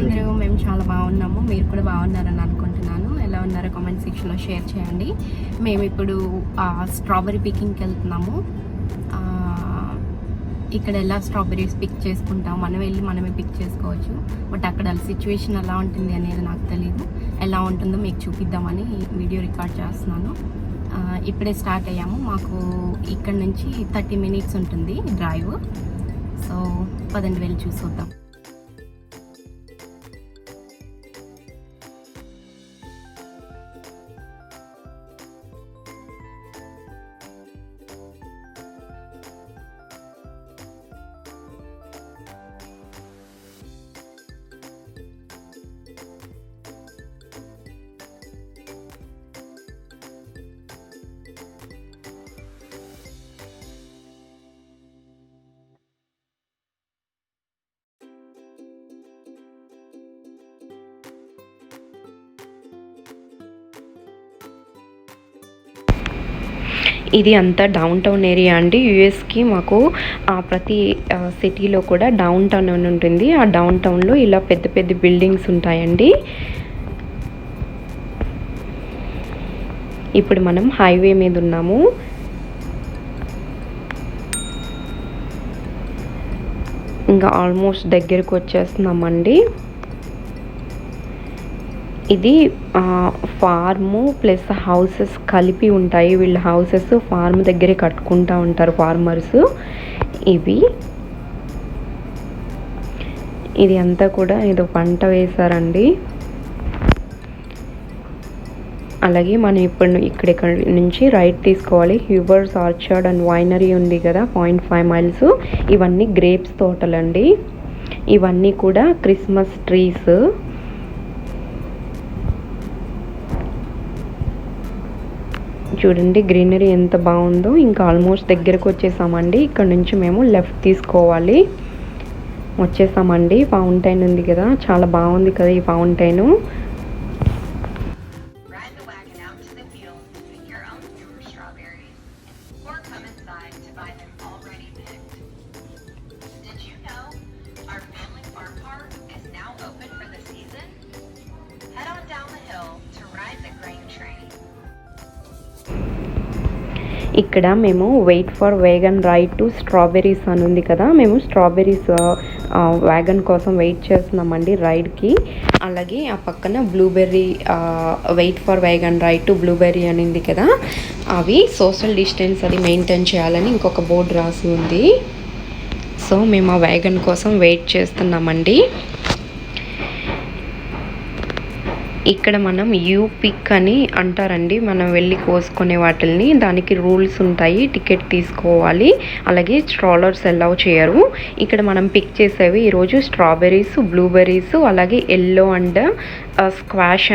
అందరూ మేము చాలా బాగున్నాము. మీరు కూడా బాగున్నారని అనుకుంటున్నాను. ఎలా ఉన్నారో కామెంట్ సెక్షన్లో షేర్ చేయండి. మేము ఇప్పుడు స్ట్రాబెరీ పికింగ్కి వెళ్తున్నాము. ఇక్కడ ఎలా స్ట్రాబెరీస్ పిక్ చేసుకుంటాం మనం వెళ్ళి మనమే పిక్ చేసుకోవచ్చు. బట్ అక్కడ సిచ్యువేషన్ ఎలా ఉంటుంది అనేది నాకు తెలియదు ఎలా ఉంటుందో మీకు చూపిద్దామని వీడియో రికార్డ్ చేస్తున్నాను. ఇప్పుడే స్టార్ట్ అయ్యాము. మాకు ఇక్కడ నుంచి థర్టీ మినిట్స్ ఉంటుంది డ్రైవ్ సో పదండి వెళ్ళి చూసొద్దాం ఇది అంతా డౌన్ టౌన్ ఏరియా అండి యుఎస్కి మాకు ఆ, ప్రతి సిటీలో కూడా డౌన్ టౌన్ అని ఉంటుంది. ఆ డౌన్ టౌన్లో ఇలా పెద్ద పెద్ద బిల్డింగ్స్ ఉంటాయండి. ఇప్పుడు మనం హైవే మీద ఉన్నాము. ఇంకా ఆల్మోస్ట్ దగ్గరకు వచ్చేస్తున్నామండి. ఇది ఫార్ము ప్లస్ హౌసెస్ కలిపి ఉంటాయి. వీళ్ళ హౌసెస్ ఫార్మ్ దగ్గరే కట్టుకుంటా ఉంటారు ఫార్మర్స్. ఇవి. ఇది అంతా కూడా ఏదో పంట వేశారండి. అలాగే మనం ఇప్పుడు ఇక్కడ ఇక్కడ నుంచి రైట్ తీసుకోవాలి. హ్యూబర్స్ ఆర్చర్డ్ అండ్ వైనరీ ఉంది కదా పాయింట్ ఫైవ్ మైల్స్. ఇవన్నీ గ్రేప్స్ తోటలండి. ఇవన్నీ కూడా క్రిస్మస్ ట్రీస్. చూడండి గ్రీనరీ ఎంత బాగుందో. ఇంకా ఆల్మోస్ట్ దగ్గరకు వచ్చేసామండి. ఇక్కడ నుంచి మేము లెఫ్ట్ తీసుకోవాలి. వచ్చేసామండి. ఫౌంటైన్ ఉంది కదా. చాలా బాగుంది కదా ఈ ఫౌంటైన్. ఇక్కడ మేము wait for wagon ride to strawberries అని ఉంది కదా మేము స్ట్రాబెరీస్ వ్యాగన్ కోసం వెయిట్ చేస్తున్నామండి రైడ్కి. అలాగే ఆ పక్కన blueberry wait for wagon ride to blueberry అని ఉంది కదా అవి సోషల్ డిస్టెన్స్ అది మెయింటైన్ చేయాలని ఇంకొక బోర్డు రాసి ఉంది. సో మేము ఆ వ్యాగన్ కోసం వెయిట్ చేస్తున్నామండి. ఇక్కడ మనం యూ పిక్ అని అంటారండి. మనం వెళ్ళి కోసుకునే వాటిల్ని. దానికి రూల్స్ ఉంటాయి. టికెట్ తీసుకోవాలి. అలాగే స్ట్రాలర్స్ అలౌ చేయరు. ఇక్కడ మనం పిక్ చేసేవి ఈరోజు స్ట్రాబెర్రీస్ బ్లూబెర్రీస్ అలాగే yellow and squash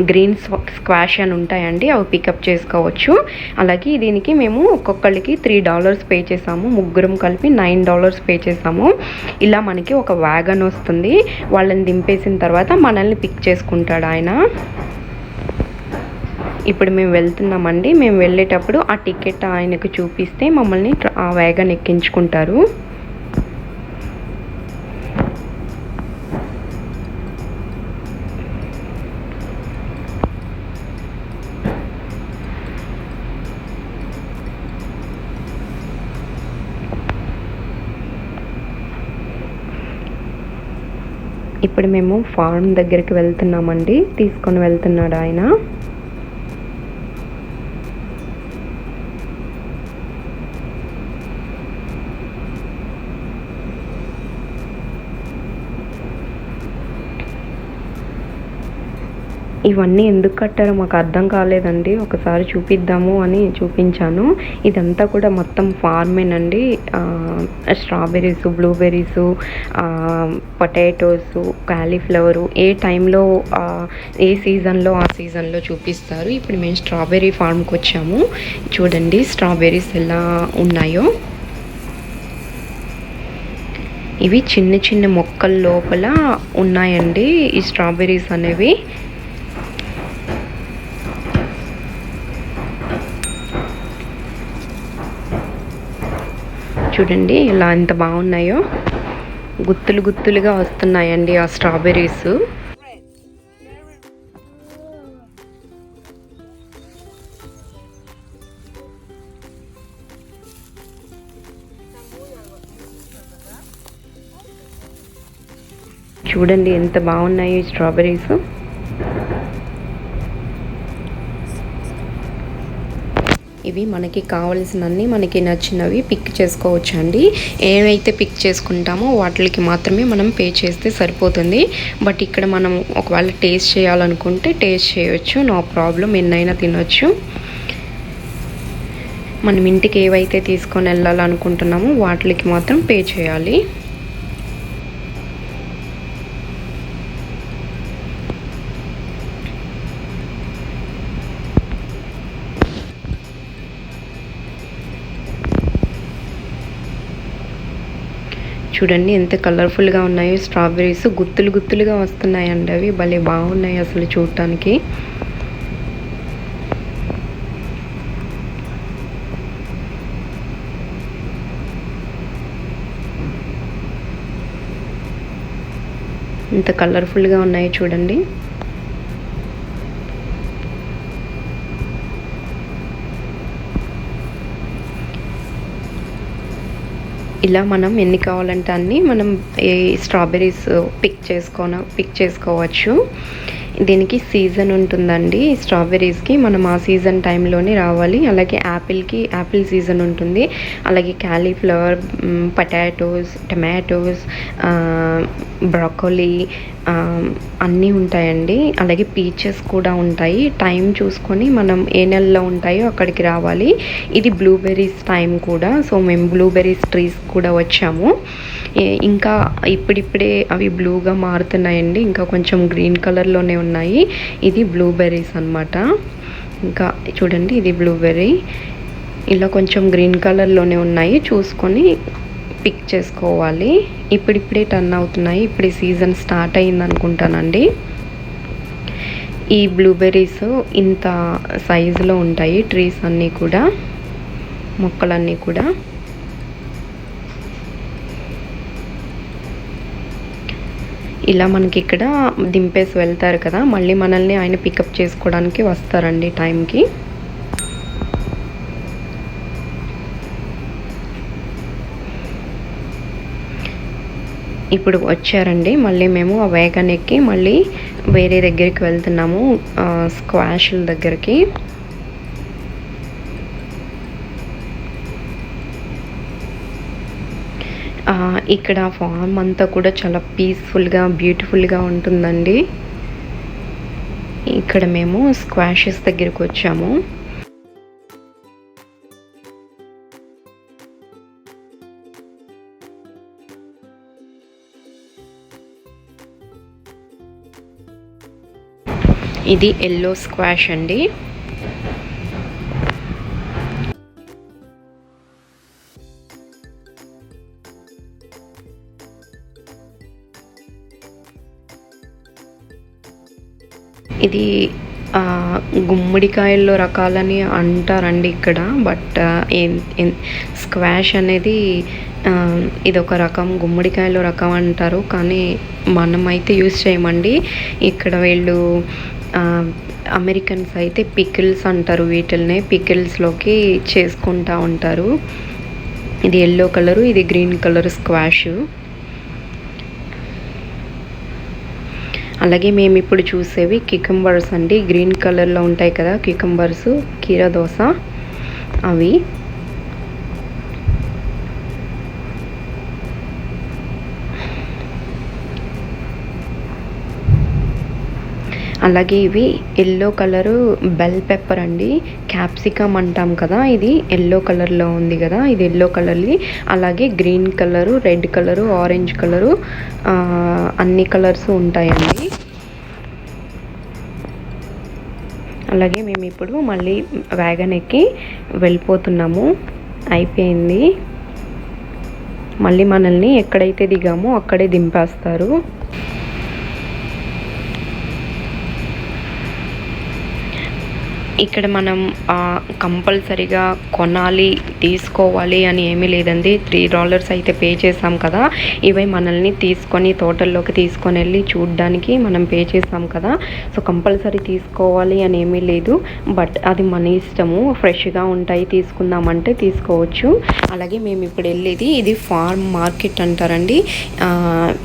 green squash అని ఉంటాయండి. అవి పికప్ చేసుకోవచ్చు. అలాగే దీనికి మేము ఒక్కొక్కరికి త్రీ డాలర్స్ పే చేసాము. ముగ్గురం కలిపి నైన్ డాలర్స్ పే చేసాము. ఇలా మనకి ఒక వ్యాగన్ వస్తుంది. వాళ్ళని దింపేసిన తర్వాత మనల్ని పిక్ చేసుకుంటాడు ఆయన. ఇప్పుడు మేము వెళ్తున్నామండి. మేము వెళ్ళేటప్పుడు ఆ టికెట్ ఆయనకు చూపిస్తే మమ్మల్ని ఆ వ్యాగన్ ఎక్కించుకుంటారు. ఇప్పుడు మేము ఫార్మ్ దగ్గరికి వెళ్తున్నామండి. తీసుకొని వెళ్తున్నాడు ఆయన. ఇవన్నీ ఎందుకు కట్టారో మాకు అర్థం కాలేదండి. ఒకసారి చూపిద్దాము అని చూపించాను. ఇదంతా కూడా మొత్తం ఫార్మేనండి స్ట్రాబెర్రీస్ బ్లూబెర్రీస్ పొటాటోస్ క్యాలీఫ్లవరు ఏ టైంలో ఏ సీజన్లో ఆ సీజన్లో చూపిస్తారు. ఇప్పుడు మేము స్ట్రాబెర్రీ ఫార్మ్కి వచ్చాము. చూడండి స్ట్రాబెర్రీస్ ఎలా ఉన్నాయో. ఇవి చిన్న చిన్న మొక్కల లోపల ఉన్నాయండి. ఈ స్ట్రాబెర్రీస్ అనేవి. చూడండి ఇలా ఎంత బాగున్నాయో. గుత్తులు గుత్తులుగా వస్తున్నాయండి ఆ స్ట్రాబెర్రీస్. చూడండి ఎంత బాగున్నాయో ఈ స్ట్రాబెర్రీస్. ఇవి మనకి కావలసినన్ని మనకి నచ్చినవి పిక్ చేసుకోవచ్చు అండి ఏవైతే పిక్ చేసుకుంటామో వాటికి మాత్రమే మనం పే చేస్తే సరిపోతుంది. బట్ ఇక్కడ మనం ఒకవేళ టేస్ట్ చేయాలనుకుంటే టేస్ట్ చేయొచ్చు నో ప్రాబ్లం ఎన్నైనా తినొచ్చు. మనం ఇంటికి ఏవైతే తీసుకొని వెళ్ళాలనుకుంటున్నామో వాటికి మాత్రం పే చేయాలి. చూడండి ఎంత కలర్ఫుల్గా ఉన్నాయో. స్ట్రాబెర్రీస్ గుత్తులు గుత్తులుగా వస్తున్నాయండి అవి. భలే బాగున్నాయి అసలు చూడటానికి ఎంత కలర్ఫుల్గా ఉన్నాయో చూడండి. ఇలా మనం ఎన్ని కావాలంటే అన్ని మనం ఏ స్ట్రాబెర్రీస్ పిక్ చేసుకోన పిక్ చేసుకోవచ్చు. దీనికి సీజన్ ఉంటుందండి. స్ట్రాబెర్రీస్కి మనం ఆ సీజన్ టైంలోనే రావాలి. అలాగే యాపిల్కి యాపిల్ సీజన్ ఉంటుంది. అలాగే క్యాలీఫ్లవర్ పొటాటోస్ టమాటోస్ బ్రొకోలీ అన్నీ ఉంటాయండి. అలాగే పీచెస్ కూడా ఉంటాయి. టైం చూసుకొని మనం ఏ నెలలో ఉంటాయో అక్కడికి రావాలి. ఇది బ్లూబెర్రీస్ టైం కూడా. సో మేము బ్లూబెర్రీస్ ట్రీస్ కూడా వచ్చాము. ఇంకా ఇప్పుడిప్పుడే అవి బ్లూగా మారుతున్నాయండి. ఇంకా కొంచెం గ్రీన్ కలర్లోనే ఉన్నాయి. ఇది బ్లూబెర్రీస్ అన్నమాట. ఇంకా చూడండి ఇది బ్లూబెర్రీ. ఇలా కొంచెం గ్రీన్ కలర్లోనే ఉన్నాయి. చూసుకొని పిక్ చేసుకోవాలి. ఇప్పుడిప్పుడే టర్న్ అవుతున్నాయి. ఇప్పుడు సీజన్ స్టార్ట్ అయింది అనుకుంటానండి. ఈ బ్లూబెర్రీస్ ఇంత సైజులో ఉంటాయి. ట్రీస్ అన్నీ కూడా మొక్కలన్నీ కూడా. ఇలా మనకి ఇక్కడ దింపేసి వెళ్తారు కదా. మళ్ళీ మనల్ని ఆయన పికప్ చేసుకోవడానికి వస్తారండి టైంకి ఇప్పుడు వచ్చారండి. మళ్ళీ మేము ఆ వేగన్ ఎక్కి మళ్ళీ వేరే దగ్గరికి వెళ్తున్నాము స్క్వాష్ల దగ్గరికి. ఇక్కడ ఫామ్ అంతా కూడా చాలా పీస్ఫుల్గా బ్యూటిఫుల్గా ఉంటుందండి. ఇక్కడ మేము స్క్వాషెస్ దగ్గరికి వచ్చాము. ఇది ఎల్లో స్క్వాష్ అండి. ఇది ఆ, గుమ్మడికాయల్లో రకాలని అంటారండి ఇక్కడ బట్ స్క్వాష్ అనేది ఆ, ఇది ఒక రకం గుమ్మడికాయలో రకం అంటారు కానీ మనమైతే యూజ్ చేయమండి. ఇక్కడ వీళ్ళు అమెరికన్స్ అయితే పికిల్స్ అంటారు వీటిల్ని పికిల్స్లోకి చేసుకుంటా ఉంటారు. ఇది ఎల్లో కలరు ఇది గ్రీన్ కలర్ స్క్వాష్. అలాగే మేము ఇప్పుడు చూసేవి కికంబర్స్ అండి. గ్రీన్ కలర్లో ఉంటాయి కదా కికంబర్స్ కీరా దోస అవి. అలాగే ఇవి ఎల్లో కలరు బెల్ పెప్పర్ అండి. క్యాప్సికమ్ అంటాం కదా ఇది ఎల్లో కలర్లో ఉంది కదా ఇది ఎల్లో కలర్ది. అలాగే green colour red colour orange colour అన్ని కలర్స్ ఉంటాయండి. అలాగే మేము ఇప్పుడు మళ్ళీ వ్యాగన్ ఎక్కి వెళ్ళిపోతున్నాము. అయిపోయింది. మళ్ళీ మనల్ని ఎక్కడైతే దిగామో అక్కడే దింపేస్తారు. ఇక్కడ మనం కంపల్సరీగా కొనాలి తీసుకోవాలి అని ఏమీ లేదండి. త్రీ డాలర్స్ అయితే పే చేసాం కదా. ఇవి మనల్ని తీసుకొని తోటల్లోకి తీసుకొని వెళ్ళి చూడడానికి మనం పే చేసాం కదా. సో కంపల్సరీ తీసుకోవాలి అని ఏమీ లేదు. బట్ అది మన ఇష్టము. ఫ్రెష్గా ఉంటాయి తీసుకుందామంటే తీసుకోవచ్చు. అలాగే మేము ఇప్పుడు వెళ్ళేది ఇది ఫార్మ్ మార్కెట్ అంటారండి.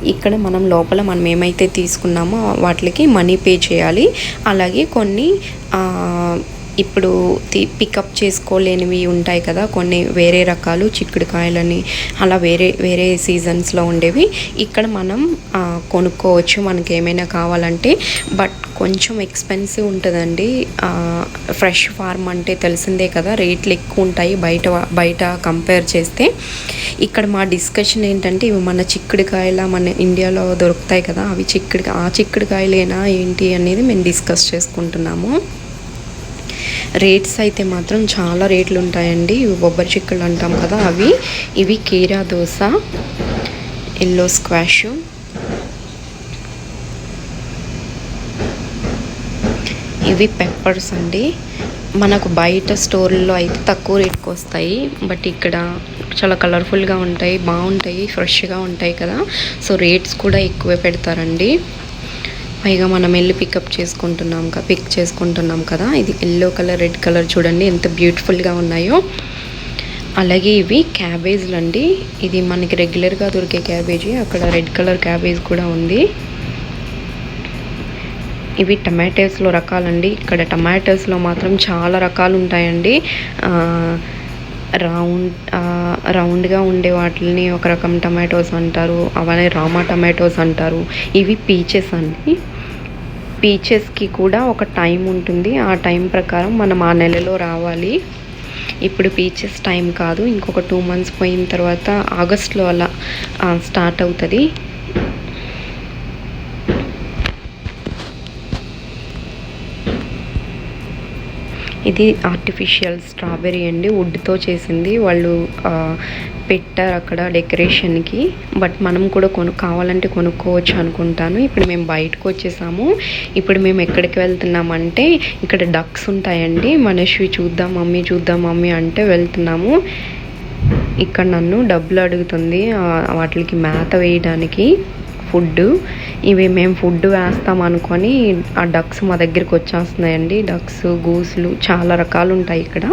ఇక్కడ మనం లోపల మనం ఏమైతే తీసుకున్నామో వాటికి మనీ పే చేయాలి. అలాగే కొన్ని ఆ, ఇప్పుడు పికప్ చేసుకోలేనివి ఉంటాయి కదా కొన్ని వేరే రకాలు చిక్కుడుకాయలని అలా వేరే వేరే సీజన్స్లో ఉండేవి. ఇక్కడ మనం కొనుక్కోవచ్చు మనకి ఏమైనా కావాలంటే బట్ కొంచెం ఎక్స్పెన్సివ్ ఉంటుందండి. ఫ్రెష్ ఫార్మ్ అంటే తెలిసిందే కదా రేట్లు ఎక్కువ ఉంటాయి బయట బయట కంపేర్ చేస్తే. ఇక్కడ మా డిస్కషన్ ఏంటంటే ఇవి మన చిక్కుడుకాయల మన ఇండియాలో దొరుకుతాయి కదా అవి చిక్కుడు ఆ చిక్కుడుకాయలేనా ఏంటి అనేది మేము డిస్కస్ చేసుకుంటున్నాము. రేట్స్ అయితే మాత్రం చాలా రేట్లు ఉంటాయండి ఇవి బొబ్బరి చిక్కులు అంటాం కదా అవి. ఇవి కీరా దోశ ఎల్లో స్క్వాష్. ఇవి పెప్పర్స్ అండి. మనకు బయట స్టోర్లో అయితే తక్కువ రేట్కి వస్తాయి. బట్ ఇక్కడ చాలా కలర్ఫుల్గా ఉంటాయి బాగుంటాయి ఫ్రెష్గా ఉంటాయి కదా. సో రేట్స్ కూడా ఎక్కువే పెడతారండి. పైగా మనం వెళ్ళి పికప్ చేసుకుంటున్నాం కదా పిక్ చేసుకుంటున్నాం కదా. ఇది ఎల్లో కలర్ రెడ్ కలర్ చూడండి ఎంత బ్యూటిఫుల్గా ఉన్నాయో. అలాగే ఇవి క్యాబేజీలు అండి. ఇది మనకి రెగ్యులర్గా దొరికే క్యాబేజీ అక్కడ రెడ్ కలర్ క్యాబేజ్ కూడా ఉంది. ఇవి టమాటోస్లో రకాలండి. ఇక్కడ టమాటోస్లో మాత్రం చాలా రకాలు ఉంటాయండి. రౌండ్ రౌండ్గా ఉండే వాటిని ఒక రకం టమాటోస్ అంటారు అవన్నీ రామా టమాటోస్ అంటారు. ఇవి పీచెస్ అండి. పీచెస్కి కూడా ఒక టైం ఉంటుంది. ఆ టైం ప్రకారం మనం ఆ నెలలో రావాలి. ఇప్పుడు పీచెస్ టైం కాదు. ఇంకొక టూ మంత్స్ పోయిన తర్వాత ఆగస్ట్లో అలా స్టార్ట్ అవుతుంది. ఇది ఆర్టిఫిషియల్ స్ట్రాబెర్రీ అండి. వుడ్తో చేసింది. వాళ్ళు పెట్టారు అక్కడ డెకరేషన్కి బట్ మనం కూడా కొను కావాలంటే కొనుక్కోవచ్చు అనుకుంటాను. ఇప్పుడు మేము బయటకు వచ్చేసాము. ఇప్పుడు మేము ఎక్కడికి వెళ్తున్నామంటే ఇక్కడ డక్స్ ఉంటాయండి. మనిషి చూద్దాం మమ్మీ చూద్దాం మమ్మీ అంటే వెళ్తున్నాము. ఇక్కడ నన్ను డబ్బులు అడుగుతుంది వాటికి మేత వేయడానికి. ఫుడ్. ఇవి మేము ఫుడ్ వేస్తాం అనుకొని ఆ డక్స్ మా దగ్గరికి వచ్చేస్తున్నాయండి. డక్స్ గూసులు చాలా రకాలు ఉంటాయి ఇక్కడ.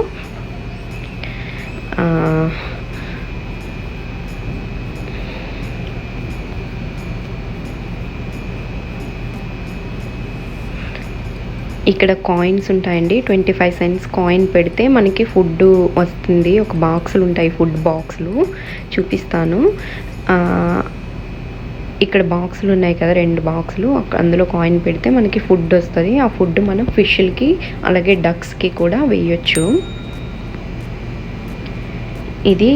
ఇక్కడ కాయిన్స్ ఉంటాయండి. ట్వంటీ ఫైవ్ సెంట్స్ కాయిన్ పెడితే మనకి ఫుడ్ వస్తుంది. ఒక బాక్సులు ఉంటాయి ఫుడ్ బాక్సులు. చూపిస్తాను. ఇక్కడ బాక్సులు ఉన్నాయి కదా రెండు బాక్సులు. అందులో కాయిన్ పెడితే మనకి ఫుడ్ వస్తుంది. ఆ ఫుడ్ మనం ఫిష్లకి అలాగే డక్స్కి కూడా వేయొచ్చు. ఇది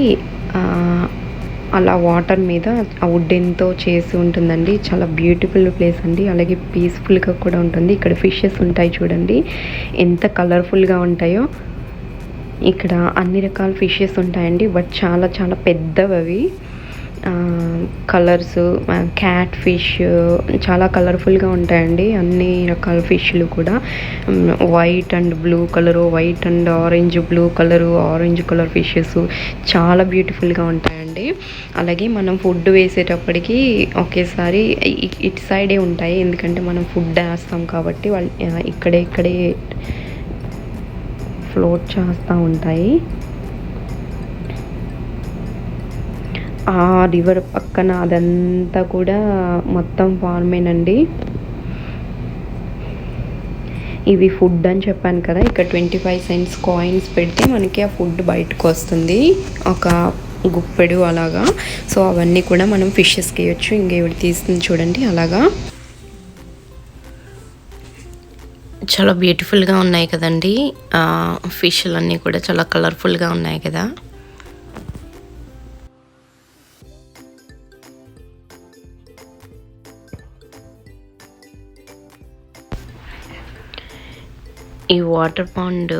అలా వాటర్ మీద ఆ వుడెన్తో చేసి ఉంటుందండి. చాలా బ్యూటిఫుల్ ప్లేస్ అండి. అలాగే పీస్ఫుల్గా కూడా ఉంటుంది. ఇక్కడ ఫిషెస్ ఉంటాయి చూడండి. ఎంత కలర్ఫుల్గా ఉంటాయో. ఇక్కడ అన్ని రకాల ఫిషెస్ ఉంటాయండి. బట్ చాలా చాలా పెద్దవి అవి కలర్స్ క్యాట్ ఫిష్ చాలా కలర్ఫుల్గా ఉంటాయండి. అన్ని రకాల ఫిష్లు కూడా. White and blue colour white and orange blue colour orange colour fishes చాలా బ్యూటిఫుల్గా ఉంటాయండి. అలాగే మనం ఫుడ్ వేసేటప్పటికి ఒకేసారి ఇట్ ఇటు సైడే ఉంటాయి. ఎందుకంటే మనం ఫుడ్ వేస్తాం కాబట్టి వాళ్ళు ఇక్కడే ఇక్కడే ఫ్లోట్ చేస్తూ ఉంటాయి. ఆ రివర్ పక్కన అదంతా కూడా మొత్తం ఫార్మేనండి. ఇవి ఫుడ్ అని చెప్పాను కదా ఇక్కడ ట్వంటీ ఫైవ్ సెంట్స్ కాయిన్స్ పెడితే మనకి ఆ ఫుడ్ బయటకు వస్తుంది. ఒక గుప్పెడు అలాగా. సో అవన్నీ కూడా మనం ఫిషెస్కి వేయచ్చు. ఇంకేవిడ తీస్తుంది చూడండి అలాగా. చాలా బ్యూటిఫుల్గా ఉన్నాయి కదండి. ఫిష్లు అన్నీ కూడా చాలా కలర్ఫుల్గా ఉన్నాయి కదా. ఈ వాటర్ పాండ్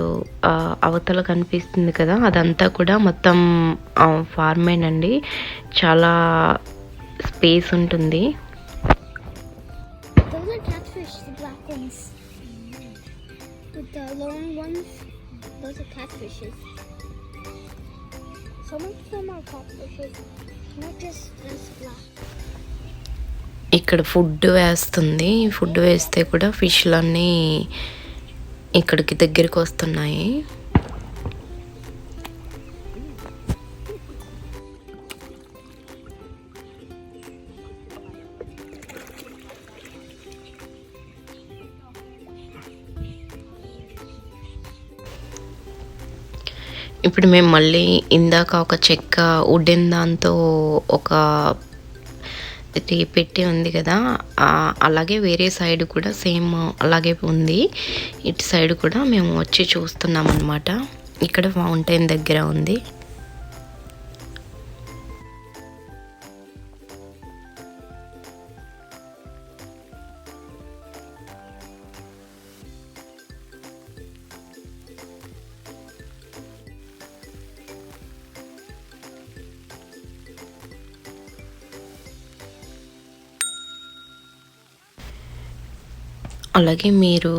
అవతల కనిపిస్తుంది కదా అదంతా కూడా మొత్తం ఫార్మేన్ అండి చాలా స్పేస్ ఉంటుంది. ఇక్కడ ఫుడ్ వేస్తుంది. ఫుడ్ వేస్తే కూడా ఫిష్లన్నీ ఇక్కడికి దగ్గరికి వస్తున్నాయి. ఇప్పుడు మేము మళ్ళీ ఇందాక ఒక చెక్క వుడెన్ దాంతో ఒక పెట్టి ఉంది కదా. ఆ, అలాగే వేరే సైడ్ కూడా సేమ్ అలాగే ఉంది. ఇటు సైడ్ కూడా మేము వచ్చి చూస్తున్నాం అనమాట ఇక్కడ ఫౌంటైన్ దగ్గర ఉంది. అలాగే మీరు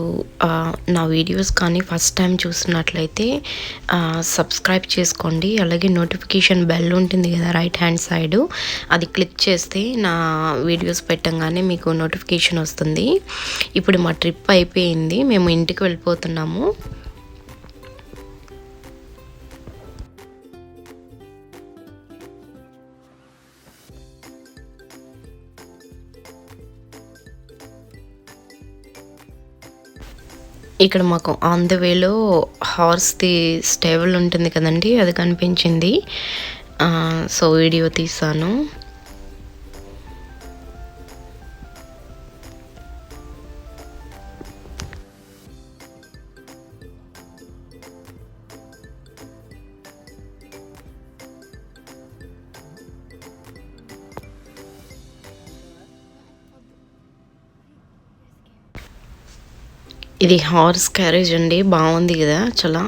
నా వీడియోస్ కానీ ఫస్ట్ టైం చూస్తున్నట్లయితే సబ్స్క్రైబ్ చేసుకోండి. అలాగే నోటిఫికేషన్ బెల్ ఉంటుంది కదా రైట్ హ్యాండ్ సైడ్ అది క్లిక్ చేస్తే నా వీడియోస్ పెట్టంగానే మీకు నోటిఫికేషన్ వస్తుంది. ఇప్పుడు మా ట్రిప్ అయిపోయింది. మేము ఇంటికి వెళ్ళిపోతున్నాము. ఇక్కడ మాకు ఆన్ ద వేలో హార్స్ది స్టేబుల్ ఉంటుంది కదండి అది కనిపించింది. ఆ, సో వీడియో తీసాను. ఇది హార్స్ క్యారేజ్ అండి. బాగుంది కదా? చాలా